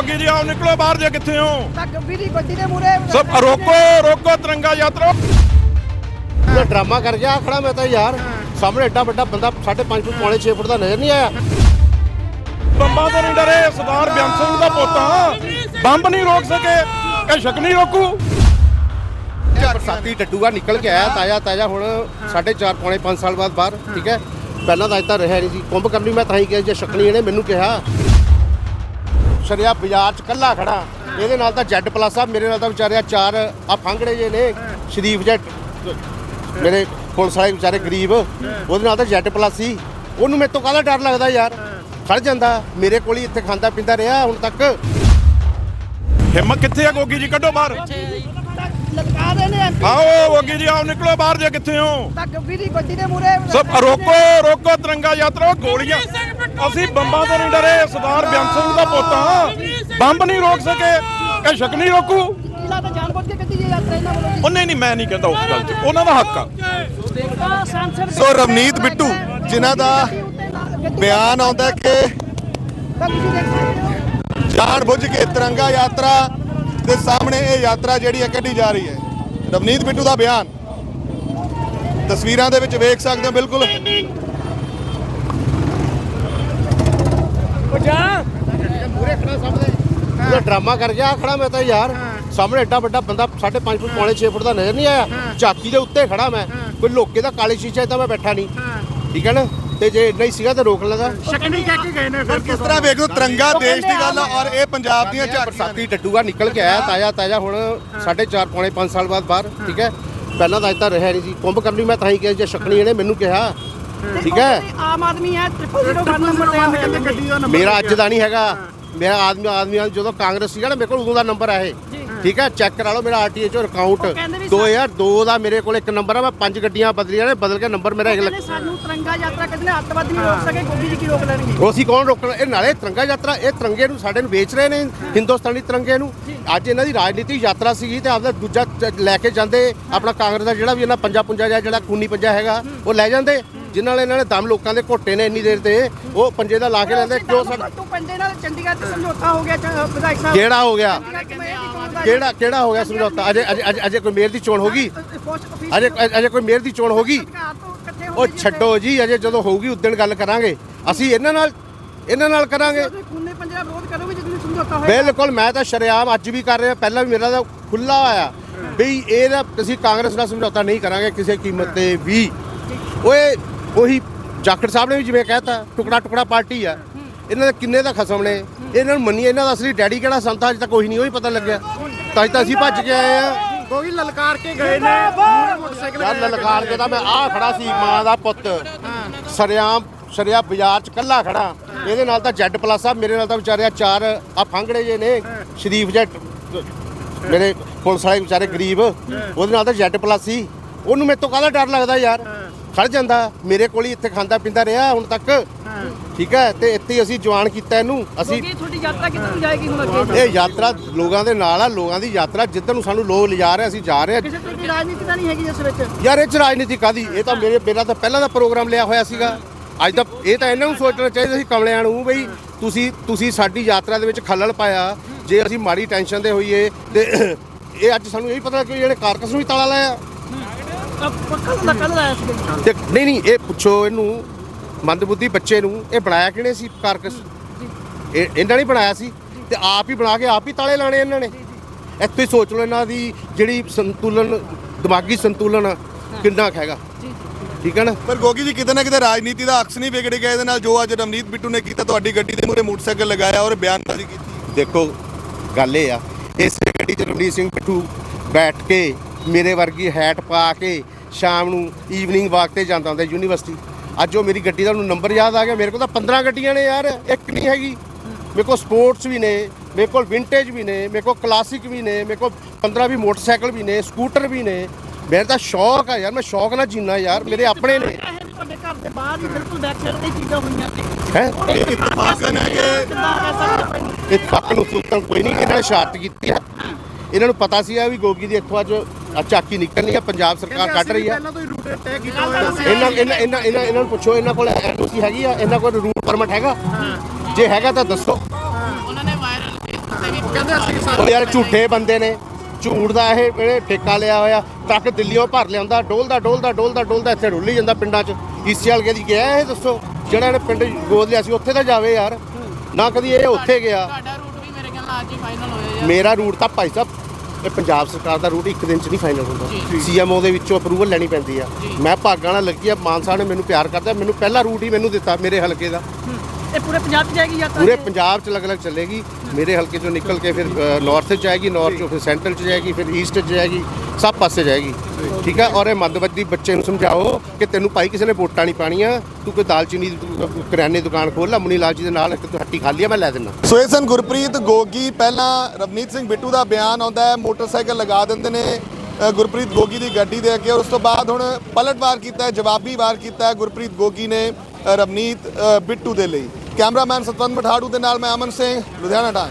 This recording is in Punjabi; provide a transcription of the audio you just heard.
ਗੋਗੀ ਜੀ ਆਓ ਨਿਕਲੋ ਬਾਹਰ ਜੇ ਕਿੱਥੇ ਹੋ। ਤਾਂ ਗੱਡੀ ਦੀ ਗੱਡੀ ਦੇ ਮੂਰੇ ਸਭ ਰੋਕੋ ਰੋਕੋ ਤਿਰੰਗਾ ਯਾਤਰਾ। ਇਹ ਡਰਾਮਾ ਕਰ ਗਿਆ ਖੜਾ ਮੈਂ ਤਾਂ ਯਾਰ। ਸਾਹਮਣੇ ਐਡਾ ਵੱਡਾ ਬੰਦਾ 5.5 ਫੁੱਟ ਪੌਣੇ 6 ਫੁੱਟ ਦਾ ਨਜ਼ਰ ਨਹੀਂ ਆਇਆ। ਬੰਬਾਂ ਤੋਂ ਨਹੀਂ ਡਰੇ ਸਰਦਾਰ ਬਿਆਨ ਸਿੰਘ ਦਾ ਪੋਤਾ। ਬੰਬ ਨਹੀਂ ਰੋਕ ਸਕੇ ਇਹ ਸ਼ੱਕ ਨਹੀਂ ਰੋਕੂ। ਬਰਸਾਤੀ ਡੱਡੂਗਾ ਨਿਕਲ ਕੇ ਆਇਆ ਤਾਜ਼ਾ ਤਾਜ਼ਾ ਹੁਣ 4.5 ਪੌਣੇ 5 ਸਾਲ ਬਾਅਦ ਬਾਹਰ ਠੀਕ ਹੈ? ਪਹਿਲਾਂ ਤਾਂ ਇੱਦਾਂ ਰਿਹਾ ਨਹੀਂ ਸੀ। ਕੁੰਭ ਕਰਨੀ ਮੈਂ ਤਾਂ ਹੀ ਕਿਹਾ ਜੇ ਸ਼ਕਣੀ ਇਹਨੇ ਮੈਨੂੰ ਕਿਹਾ। ਸ਼ਰਿਆ ਬਾਜ਼ਾਰ ਚ ਕੱਲਾ ਖੜਾ। ਇਹਦੇ ਨਾਲ ਤਾਂ ਜੈਡ ਪਲੱਸ ਆ ਮੇਰੇ ਨਾਲ ਤਾਂ ਵਿਚਾਰਿਆ ਚਾਰ ਆ ਫੰਗੜੇ ਜੇ ਨੇ ਸ਼ਰੀਫ ਜੈਟ ਮੇਰੇ ਪੁਲਿਸ ਵਾਲੇ ਵਿਚਾਰੇ ਗਰੀਬ ਉਹਦੇ ਨਾਲ ਤਾਂ ਜੈਟ ਪਲੱਸ ਸੀ। ਉਹਨੂੰ ਮੇਰੇ ਤੋਂ ਕਾਹਦਾ ਡਰ ਲੱਗਦਾ ਯਾਰ? ਖੜ ਜਾਂਦਾ। ਮੇਰੇ ਕੋਲ ਹੀ ਇੱਥੇ ਖਾਂਦਾ ਪੀਂਦਾ ਰਿਹਾ ਹੁਣ ਤੱਕ। ਹਿੰਮਤ ਕਿੱਥੇ ਆ ਗੋਗੀ ਜੀ? ਕੱਢੋ ਬਾਹਰ। ਲਟਕਾ ਰਹੇ ਨੇ ਆਓ ਗੋਗੀ ਜੀ ਆਓ ਨਿਕਲੋ ਬਾਹਰ ਜੇ ਕਿੱਥੇ ਹੋ। ਤਾਂ ਗੱਡੀ ਦੀ ਗੱਡੀ ਦੇ ਮੂਰੇ ਸਭ ਰੋਕੋ ਰੋਕੋ ਤਿਰੰਗਾ ਯਾਤਰਾ ਗੋਲੀਆਂ। ਅਸੀਂ ਬੰਬਾਂ ਤੋਂ ਨਹੀਂ ਡਰੇ ਸਰਦਾਰ ਬਿਆਨ ਸਿੰਘ ਦਾ ਪੋਤਾ ਬੰਬ ਨਹੀਂ ਰੋਕ ਸਕੇ ਇਹ ਸ਼ੱਕ ਨਹੀਂ ਰੋਕੂ। ਕਿਲਾ ਤਾਂ ਜਾਣਬੁੱਝ ਕੇ ਗੱਡੀ ਦੀ ਯਾਤਰਾ ਇਹਨਾਂ ਵੱਲੋਂ। ਉਹ ਨਹੀਂ ਨਹੀਂ ਮੈਂ ਨਹੀਂ ਕਹਿੰਦਾ ਉਸ ਗੱਲ 'ਚ ਉਹਨਾਂ ਦਾ ਹੱਕ ਆ। ਸੋ ਰਵਨੀਤ ਬਿੱਟੂ ਜਿਨ੍ਹਾਂ ਦਾ ਬਿਆਨ ਆਉਂਦਾ ਕਿ ਹੋ। ਜਾਣ ਬੁੱਝ ਕੇ ਤਿਰੰਗਾ ਯਾਤਰਾ ਦੇ ਸਾਹਮਣੇ ਇਹ ਯਾਤਰਾ ਜਿਹੜੀ ਹੈ ਕੱਢੀ ਜਾ ਰਹੀ ਹੈ। ਰਵਨੀਤ ਬਿੱਟੂ ਦਾ ਬਿਆਨ। ਤਸਵੀਰਾਂ ਦੇ ਵਿੱਚ ਵੇਖ ਸਕਦੇ ਹੋ ਬਿਲਕੁਲ। ਮੂਰੇ ਖੜਾ ਸਾਹਮਣੇ ਇਹ ਡਰਾਮਾ ਕਰ ਗਿਆ ਖੜਾ ਮੈਂ ਤਾਂ ਯਾਰ। ਸਾਹਮਣੇ ਐਡਾ ਵੱਡਾ ਬੰਦਾ 5.5 ਫੁੱਟ ਪੌਣੇ 6 ਫੁੱਟ ਦਾ ਨਜ਼ਰ ਨਹੀਂ ਆਇਆ। ਝਾਕੀ ਦੇ ਉੱਤੇ ਖੜਾ ਮੈਂ। ਕੋਈ ਲੋਕੇ ਦਾ ਕਾਲੇ ਸ਼ੀਸ਼ੇ ਤਾਂ ਮੈਂ ਬੈਠਾ ਨਹੀਂ। ਠੀਕ ਹੈ ਨਾ? ਤੇ ਜੇ ਇੰਨਾ ਹੀ ਸੀਗਾ ਤਾਂ ਰੋਕ ਲੈਂਦਾ ਕਿਸ ਤਰ੍ਹਾਂ ਵੇਖਦੇ ਹੋ ਤਿਰੰਗਾ ਦੇਸ਼ ਦੀ ਗੱਲ ਆ ਔਰ ਇਹ ਪੰਜਾਬ ਦੀਆਂ ਝਾਕੀਆਂ ਬਰਸਾਤੀ ਡੱਡੂਗਾ ਨਿਕਲ ਕੇ ਆਇਆ ਤਾਜ਼ਾ ਤਾਜ਼ਾ ਹੁਣ 4.5 ਪੌਣੇ 5 ਸਾਲ ਬਾਅਦ ਬਾਹਰ ਠੀਕ ਹੈ? ਪਹਿਲਾਂ ਤਾਂ ਇੱਦਾਂ ਰਿਹਾ ਨਹੀਂ ਸੀ। ਕੁੰਭ ਕਰਨੀ ਮੈਂ ਤਾਂ ਹੀ ਕਿਹਾ ਜੇ ਸ਼ਕਣੀ ਇਹਨੇ ਮੈਨੂੰ ਕਿਹਾ ਠੀਕ ਹੈ? ਆਮ ਆਦਮੀ ਹੈ 001 ਨੰਬਰ ਤੇ ਆ ਹੋਇਆ ਮੇਰਾ ਅੱਜ ਦਾ ਨਹੀਂ ਹੈਗਾ। ਮੇਰਾ ਆਦਮੀ ਆਦਮੀ ਜਦੋਂ ਕਾਂਗਰਸ ਸੀਗਾ ਨਾ ਮੇਰੇ ਕੋਲ ਉਦੋਂ ਦਾ ਨੰਬਰ ਆ ਇਹ। ਠੀਕ ਹੈ ਚੈੱਕ ਕਰਾ ਲਓ ਮੇਰਾ ਆਰਟੀਏ ਚੋਂ ਅਕਾਊਂਟ ਉਹ ਕਹਿੰਦੇ ਵੀ 2002 ਦਾ ਮੇਰੇ ਕੋਲ ਇੱਕ ਨੰਬਰ ਆ ਮੈਂ ਪੰਜ ਗੱਡੀਆਂ ਬਦਲੀਆਂ ਨੇ ਬਦਲ ਕੇ ਨੰਬਰ ਮੇਰਾ ਇੱਕ ਕਹਿੰਦੇ ਸਾਨੂੰ ਤਿਰੰਗਾ ਯਾਤਰਾ ਕੱਢਣੇ ਅੱਤਵਾਦੀ ਨਹੀਂ ਰੋਕ ਸਕੇ ਗੋਗੀ ਜੀ ਕੀ ਰੋਕ ਲੈਣਗੇ? ਉਹ ਅਸੀਂ ਕੌਣ ਰੋਕਣ ਇਹ ਨਾਲੇ ਤਿਰੰਗਾ ਯਾਤਰਾ ਇਹ ਤਿਰੰਗੇ ਨੂੰ ਸਾਡੇ ਨੂੰ ਵੇਚ ਰਹੇ ਨੇ ਹਿੰਦੁਸਤਾਨੀ ਤਿਰੰਗੇ ਨੂੰ। ਅੱਜ ਇਹਨਾਂ ਦੀ ਰਾਜਨੀਤਿਕ ਯਾਤਰਾ ਸੀਗੀ ਤੇ ਆਪਦਾ ਦੂਜਾ ਚ- ਲੈ ਕੇ ਜਾਂਦੇ ਆਪਣਾ ਕਾਂਗਰਸ ਦਾ ਜਿਹੜਾ ਵੀ ਇਹਨਾਂ ਪੰਜਾ ਪੁੰਜਾ ਜਿਹਾ ਜਿਹੜਾ ਖੂਨੀ ਪੰਜਾ ਹੈਗਾ ਉਹ ਲੈ ਜਾਂਦੇ। ਜਿਨ੍ਹਾਂ ਨਾਲ ਇਹਨਾਂ ਨੇ ਦਮ ਲੋਕਾਂ ਦੇ ਘੋਟੇ ਨੇ ਇੰਨੀ ਦੇਰ ਤੇ ਉਹ ਪੰਜੇ ਦਾ ਲਾ ਕੇ ਲੈਂਦੇ ਕਿਉਂ ਸਾਡਾ ਤੂੰ ਪੰਜੇ ਨਾਲ ਚੰਡੀਗੜ੍ਹ ਤੇ ਸਮਝੌਤਾ ਹੋ ਗਿਆ ਵਿਧਾਇਕ ਸਾਹਿਬ। ਕਿਹੜਾ ਹੋ ਗਿਆ? ਕਿਹੜਾ ਕਿਹੜਾ ਹੋ ਗਿਆ ਸਮਝੌਤਾ? ਅਜੇ ਅਜੇ ਅਜੇ- ਕੋਈ ਮੇਅਰ ਦੀ ਚੋਣ ਹੋਗੀ ਅਜੇ ਅਜੇ ਕੋਈ ਮੇਅਰ ਦੀ ਚੋਣ ਹੋਗੀ ਤੋਂ ਉਹ ਛੱਡੋ ਜੀ ਅਜੇ ਜਦੋਂ ਹੋਊਗੀ ਉਦੋਂ ਗੱਲ ਕਰਾਂਗੇ। ਅਸੀਂ ਇਹਨਾਂ ਨਾਲ ਇਹਨਾਂ ਨਾਲ ਕਰਾਂਗੇ। ਬਿਲਕੁਲ ਮੈਂ ਤਾਂ ਸ਼ਰੇਆਮ ਅੱਜ ਵੀ ਕਰ ਰਿਹਾ। ਪਹਿਲਾਂ ਵੀ ਮੇਰਾ ਤਾਂ ਖੁੱਲਾ ਹੋਇਆ। ਵੀ ਇਹਦਾ ਅਸੀਂ ਕਾਂਗਰਸ ਨਾਲ ਸਮਝੌਤਾ ਨਹੀਂ ਕਰਾਂਗੇ ਕਿਸੇ ਕੀਮਤ ਤੇ ਵੀ। ਓਏ ਉਹੀ ਜਾਖੜ ਸਾਹਿਬ ਨੇ ਵੀ ਜਿਵੇਂ ਕਹਿਤਾ ਟੁਕੜਾ ਟੁਕੜਾ ਪਾਰਟੀ ਆ। ਇਹਨਾਂ ਦੇ ਕਿੰਨੇ ਦਾ ਖਸਮ ਨੇ। ਇਹਨਾਂ ਨੂੰ ਮੰਨੀ ਇਹਨਾਂ ਦਾ ਅਸਲੀ ਡੈਡੀ ਕਿਹੜਾ ਸੰਤ ਅੱਜ ਤੱਕ ਕੋਈ ਨਹੀਂ ਉਹੀ ਪਤਾ ਲੱਗਿਆ। ਤਾਂ ਤਾਂ ਅਸੀਂ ਭੱਜ ਕੇ ਆਏ ਆ। ਕੋਈ ਲਲਕਾਰ ਕੇ ਗਏ ਨੇ। ਮੋਟਰਸਾਈਕਲ ਯਾਰ ਲਲਕਾਰ ਕੇ ਤਾਂ ਮੈਂ ਆ ਖੜਾ ਸੀ ਮਾਂ ਦਾ ਪੁੱਤ। ਸਰਿਆਮ ਸਰਿਆ ਬਾਜ਼ਾਰ ਚ ਕੱਲਾ ਖੜਾ। ਇਹਦੇ ਨਾਲ ਤਾਂ ਜੈਡ ਪਲੱਸ ਆ ਮੇਰੇ ਨਾਲ ਤਾਂ ਵਿਚਾਰਿਆ ਚਾਰ ਆ ਫੰਗੜੇ ਜੇ ਨੇ ਸ਼ਰੀਫ ਜੈਟ ਮੇਰੇ ਪੁਲਿਸ ਵਾਲੇ ਵਿਚਾਰੇ ਗਰੀਬ ਉਹਦੇ ਨਾਲ ਤਾਂ ਜੈਡ ਪਲੱਸ ਸੀ। ਉਹਨੂੰ ਮੇਰੇ ਤੋਂ ਕਾਹਦਾ ਡਰ ਲੱਗਦਾ ਯਾਰ? ਖੜ ਜਾਂਦਾ ਮੇਰੇ ਕੋਲ ਹੀ ਇੱਥੇ ਖਾਂਦਾ ਪੀਂਦਾ ਰਿਹਾ ਹੁਣ ਤੱਕ। ਠੀਕ ਹੈ ਤੇ ਇੱਥੇ ਹੀ ਅਸੀਂ ਜਵਾਨ ਕੀਤਾ ਇਹਨੂੰ। ਅਸੀਂ ਕਿਉਂਕਿ ਤੁਹਾਡੀ ਯਾਤਰਾ ਕਿੱਧਰ ਨੂੰ ਜਾਏਗੀ ਹੁਣ ਅੱਗੇ? ਇਹ ਯਾਤਰਾ ਲੋਕਾਂ ਦੇ ਨਾਲ ਆ ਲੋਕਾਂ ਦੀ ਯਾਤਰਾ ਜਿੱਧਰ ਨੂੰ ਸਾਨੂੰ ਲੋਕ ਲਿਜਾ ਰਹੇ ਅਸੀਂ ਜਾ ਰਹੇ ਹਾਂ ਕਿਸੇ ਤਰ੍ਹਾਂ ਦੀ ਰਾਜਨੀਤੀ ਤਾਂ ਨਹੀਂ ਹੈਗੀ ਇਸ ਵਿੱਚ। ਯਾਰ ਇਹ ਚ ਰਾਜਨੀਤੀ ਕਾਦੀ ਇਹ ਤਾਂ ਮੇਰੇ ਮੇਰਾ ਤਾਂ ਪਹਿਲਾਂ ਦਾ ਪ੍ਰੋਗਰਾਮ ਲਿਆ ਹੋਇਆ ਸੀਗਾ। ਅੱਜ ਤਾਂ ਇਹ ਤਾਂ ਇਹਨਾਂ ਨੂੰ ਸੋਚਣਾ ਚਾਹੀਦਾ ਸੀ ਕਮਲਿਆਂ ਨੂੰ ਬਈ ਤੁਸੀਂ ਤੁਸੀਂ ਸਾਡੀ ਯਾਤਰਾ ਦੇ ਵਿੱਚ ਖੱਲਲ ਪਾਇਆ। ਜੇ ਅਸੀਂ ਮਾੜੀ ਟੈਨਸ਼ਨ ਦੇ ਹੋਈਏ ਤੇ ਇਹ ਅੱਜ ਸਾਨੂੰ ਇਹ ਵੀ ਪਤਾ ਕਿ ਜਿਹੜੇ ਕਾਰਕਸ ਨੂੰ ਵੀ ਤਾਲਾ ਲਾਇਆ। ਪੱਕਾ ਦਾ ਕੱਲ ਆਇਆ ਸੀ ਤੇ ਨਹੀਂ ਨਹੀਂ ਇਹ ਪੁੱਛੋ ਇਹਨੂੰ ਮੰਦਬੁੱਧੀ ਬੱਚੇ ਨੂੰ ਇਹ ਬਣਾਇਆ ਕਿਹਨੇ ਸੀ ਕਾਰਕਸ? ਇਹ ਇਹਨਾਂ ਨੇ ਬਣਾਇਆ ਸੀ? ਤੇ ਆਪ ਹੀ ਬਣਾ ਕੇ ਆਪ ਹੀ ਤਾਲੇ ਲਾਣੇ ਇਹਨਾਂ ਨੇ? ਇੱਥੇ ਹੀ ਸੋਚ ਲਓ ਇਹਨਾਂ ਦੀ ਜਿਹੜੀ ਸੰਤੁਲਨ ਦਿਮਾਗੀ ਸੰਤੁਲਨ ਕਿੰਨਾ ਕੁ ਹੈਗਾ। ਠੀਕ ਹੈ ਨਾ? ਪਰ ਗੋਗੀ ਜੀ ਕਿਤੇ ਨਾ ਕਿਤੇ ਰਾਜਨੀਤੀ ਦਾ ਅਕਸ ਨਹੀਂ ਵਿਗੜ ਗਿਆ। ਇਹਦੇ ਨਾਲ ਜੋ ਅੱਜ ਰਵਨੀਤ ਬਿੱਟੂ ਨੇ ਕੀਤਾ ਤੁਹਾਡੀ ਗੱਡੀ ਦੇ ਮੂਹਰੇ ਮੋਟਰਸਾਈਕਲ ਲਗਾਇਆ ਔਰ ਬਿਆਨਬਾਜ਼ੀ ਕੀਤੀ। ਦੇਖੋ ਗੱਲ ਇਹ ਆ ਇਸ ਗੱਡੀ 'ਚ ਰਵਨੀਤ ਸਿੰਘ ਪਿੱਠੂ ਬੈਠ ਕੇ ਮੇਰੇ ਵਰਗੀ ਹੈਟ ਪਾ ਕੇ ਸ਼ਾਮ ਨੂੰ ਈਵਨਿੰਗ ਵਾਕ ਤੇ ਜਾਂਦਾ ਹੁੰਦਾ ਯੂਨੀਵਰਸਿਟੀ ਅੱਜ ਉਹ ਮੇਰੀ ਗੱਡੀ ਦਾ ਉਹਨੂੰ ਨੰਬਰ ਯਾਦ ਆ ਗਿਆ। ਮੇਰੇ ਕੋਲ ਤਾਂ 15 ਗੱਡੀਆਂ ਨੇ ਯਾਰ ਇੱਕ ਨਹੀਂ ਹੈਗੀ। ਮੇਰੇ ਕੋਲ ਸਪੋਰਟਸ ਵੀ ਨੇ ਮੇਰੇ ਕੋਲ ਵਿੰਟੇਜ ਵੀ ਨੇ ਮੇਰੇ ਕੋਲ ਕਲਾਸਿਕ ਵੀ ਨੇ ਮੇਰੇ ਕੋਲ 15 ਵੀ ਮੋਟਰਸਾਈਕਲ ਵੀ ਨੇ ਸਕੂਟਰ ਵੀ ਨੇ। ਮੇਰੇ ਤਾਂ ਸ਼ੌਕ ਆ ਯਾਰ ਮੈਂ ਸ਼ੌਕ ਨਾਲ ਜੀਣਾ ਯਾਰ ਮੇਰੇ ਆਪਣੇ ਨੇ। ਤੁਹਾਡੇ ਘਰ ਦੇ ਬਾਹਰ ਹੀ ਬਿਲਕੁਲ ਬੈਕ ਸਾਈਡ ਤੇ ਹੀ ਚੀਜ਼ਾਂ ਹੋਈਆਂ ਨੇ। ਹੈ? ਇਤਫਾਕਨ ਹੈ ਕਿ ਕਿੱਦਾਂ ਕਹਿ ਸਕਦੇ ਹੋ? ਇਹ ਫੱਕ ਨੂੰ ਸੁਲਤਾਨ ਕੋਈ ਨਹੀਂ ਇਹਨਾਂ ਨੇ ਸ਼ਾਰਟ ਕੀਤੀ ਆ। ਇਹਨਾਂ ਨੂੰ ਪਤਾ ਸੀ ਆ ਵੀ ਗੋਗੀ ਦੀ ਇੱਥੋਂ ਅੱਜ ਆ ਝਾਕੀ ਨਿਕਲਣੀ ਆ ਪੰਜਾਬ ਸਰਕਾਰ ਕੱਢ ਰਹੀ ਆ। ਪਹਿਲਾਂ ਤੋਂ ਹੀ ਰੂਟ ਤੈਅ ਕੀਤਾ ਹੋਇਆ ਸੀ। ਇਹਨਾਂ ਇਹਨਾਂ ਇਹਨਾਂ ਇਹਨਾਂ ਇਹਨਾਂ ਨੂੰ ਪੁੱਛੋ ਇਹਨਾਂ ਕੋਲ ਐਨਓਸੀ ਹੈਗੀ ਆ ਇਹਨਾਂ ਕੋਲ ਰੂਟ ਪਰਮਿਟ ਹੈਗਾ। ਜੇ ਹੈਗਾ ਤਾਂ ਦੱਸੋ। ਕਹਿੰਦੇ ਅਸੀਂ ਉਹ ਯਾਰ ਝੂਠੇ ਬੰਦੇ ਨੇ। ਝੂਠ ਦਾ ਇਹ ਇਹ ਠੇਕਾ ਲਿਆ ਹੋਇਆ ਟਰੱਕ ਦਿੱਲੀੋਂ ਭਰ ਲਿਆਉਂਦਾ ਡੋਲਦਾ ਡੋਲਦਾ ਡੋਲਦਾ ਡੋਲਦਾ ਇੱਥੇ ਰੁੱਲੀ ਜਾਂਦਾ ਪਿੰਡਾਂ 'ਚ। ਈਸੀ ਵਾਲ ਦੀ ਗਿਆ ਇਹ ਦੱਸੋ? ਜਿਹੜਾ ਇਹਨੇ ਪਿੰਡ ਗੋਦ ਲਿਆ ਸੀ ਉੱਥੇ ਤਾਂ ਜਾਵੇ ਯਾਰ। ਨਾ ਕਦੀ ਇਹ ਉੱਥੇ ਗਿਆ। ਤੁਹਾਡਾ ਰੂਟ ਵੀ ਮੇਰੇ ਖਿਆਲ ਨਾਲ ਅੱਜ ਹੀ ਫਾਈਨਲ ਹੋਇਆ ਮੇਰਾ ਰੂਟ ਤਾਂ ਭਾਈ ਸਾਹਿਬ ਇਹ ਪੰਜਾਬ ਸਰਕਾਰ ਦਾ ਰੂਟ ਇੱਕ ਦਿਨ 'ਚ ਨਹੀਂ ਫਾਈਨਲ ਹੁੰਦਾ। ਸੀਐਮਓ ਦੇ ਵਿੱਚੋਂ ਅਪਰੂਵਲ ਲੈਣੀ ਪੈਂਦੀ ਆ। ਮੈਂ ਭਾਗਾਂ ਨਾਲ ਲੱਗੀ ਆ ਮਾਨ ਸਾਹਿਬ ਨੇ ਮੈਨੂੰ ਪਿਆਰ ਕਰਦਾ ਮੈਨੂੰ ਪਹਿਲਾ ਰੂਟ ਹੀ ਮੈਨੂੰ ਦਿੱਤਾ ਮੇਰੇ ਹਲਕੇ ਦਾ। ਇਹ ਪੂਰੇ ਪੰਜਾਬ 'ਚ ਜਾਏਗੀ ਯਾਤਰਾ ਪੂਰੇ ਪੰਜਾਬ 'ਚ ਅਲੱਗ-ਅਲੱਗ ਚੱਲੇਗੀ। ਮੇਰੇ ਹਲਕੇ ਚੋਂ ਨਿਕਲ ਕੇ ਫਿਰ ਨਾਰਥ 'ਚ ਜਾਏਗੀ ਨਾਰਥ 'ਚੋਂ ਫਿਰ ਸੈਂਟਰਲ 'ਚ ਜਾਏਗੀ ਫਿਰ ਈਸਟ 'ਚ ਜਾਏਗੀ ਸਭ ਪਾਸੇ ਜਾਏਗੀ। ਠੀਕ ਹੈ ਔਰ ਇਹ ਮੱਧਵਰਤੀ ਬੱਚੇ ਨੂੰ ਸਮਝਾਓ ਕਿ ਤੈਨੂੰ ਭਾਈ ਕਿਸੇ ਨੇ ਵੋਟਾਂ ਨਹੀਂ ਪਾਣੀਆਂ ਤੂੰ ਕੋਈ ਦਾਲਚੀਨੀ ਕਰਿਆਨੇ ਦੁਕਾਨ ਖੋਲ ਲੈ ਮੁਨੀ ਲਾਲ ਜੀ ਦੇ ਨਾਲ ਇੱਕ ਤੂੰ ਹੱਟੀ ਖਾਲੀ ਆ ਮੈਂ ਲੈ ਦਿੰਦਾ। ਸੋ ਇਹ ਸਨ ਗੁਰਪ੍ਰੀਤ ਗੋਗੀ ਪਹਿਲਾਂ ਰਵਨੀਤ ਸਿੰਘ ਬਿੱਟੂ ਦਾ ਬਿਆਨ ਆਉਂਦਾ ਹੈ ਮੋਟਰਸਾਈਕਲ ਲਗਾ ਦਿੰਦੇ ਨੇ ਗੁਰਪ੍ਰੀਤ ਗੋਗੀ ਦੀ ਗੱਡੀ ਦੇ ਅੱਗੇ ਉਸ ਤੋਂ ਬਾਅਦ ਹੁਣ ਪਲਟਵਾਰ ਕੀਤਾ ਹੈ ਜਵਾਬੀ ਵਾਰ ਕੀਤਾ ਹੈ ਗੁਰਪ੍ਰੀਤ ਗੋਗੀ ਨੇ ਰਵਨੀਤ ਬਿੱਟੂ ਦੇ ਲਈ। ਕੈਮਰਾਮੈਨ ਸਤਵੰਤ ਮਠਾੜੂ ਦੇ ਨਾਲ ਮੈਂ ਅਮਨ ਸਿੰਘ ਲੁਧਿਆਣਾ ਟਾਈਮ।